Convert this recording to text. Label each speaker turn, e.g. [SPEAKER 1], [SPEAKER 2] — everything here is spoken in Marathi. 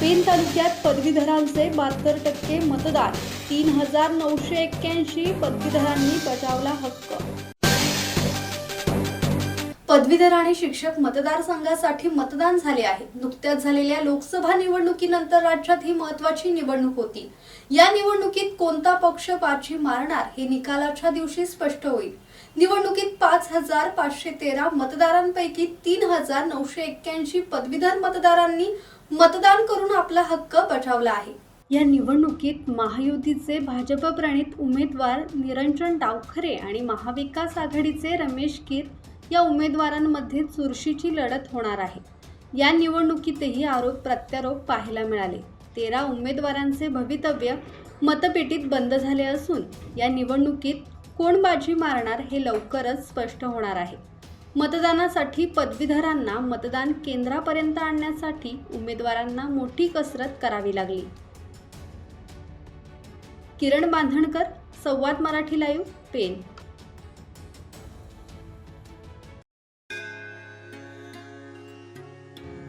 [SPEAKER 1] पेन तालुक्यात पदवीधरांचे बहात्तर टक्के मतदान तीन हजार नऊशे एक्क्याऐंशी पदवीधरांनी बजावला हक्क. पदवीधर आणि शिक्षक मतदारसंघासाठी मतदान झाले आहे. नुकत्याच झालेल्या लोकसभा निवडणुकीनंतर राज्यात ही महत्वाची निवडणूक होती. या निवडणुकीत कोणता पक्ष बाजी मारणार हे निकालाच्या दिवशी स्पष्ट होईल. निवडणुकीत पाच हजार पाचशे तेरा मतदारांपैकी तीन हजार नऊशे एक्क्याऐंशी पदवीधर मतदारांनी मतदान करून आपला हक्क बजावला आहे. या निवडणुकीत महायुतीचे भाजप प्रणित उमेदवार निरंजन डावखरे आणि महाविकास आघाडीचे रमेश कीर या उमेदवारांमध्ये चुरशीची लढत होणार आहे. या निवडणुकीतही आरोप प्रत्यारोप पाहायला मिळाले. तेरा उमेदवारांचे भवितव्य मतपेटीत बंद झाले असून या निवडणुकीत कोण बाजी मारणार हे लवकरच स्पष्ट होणार आहे. मतदानासाठी पदवीधरांना मतदान केंद्रापर्यंत आणण्यासाठी उमेदवारांना मोठी कसरत करावी लागली. Kiran Bandhankar Samvad Marathi live pen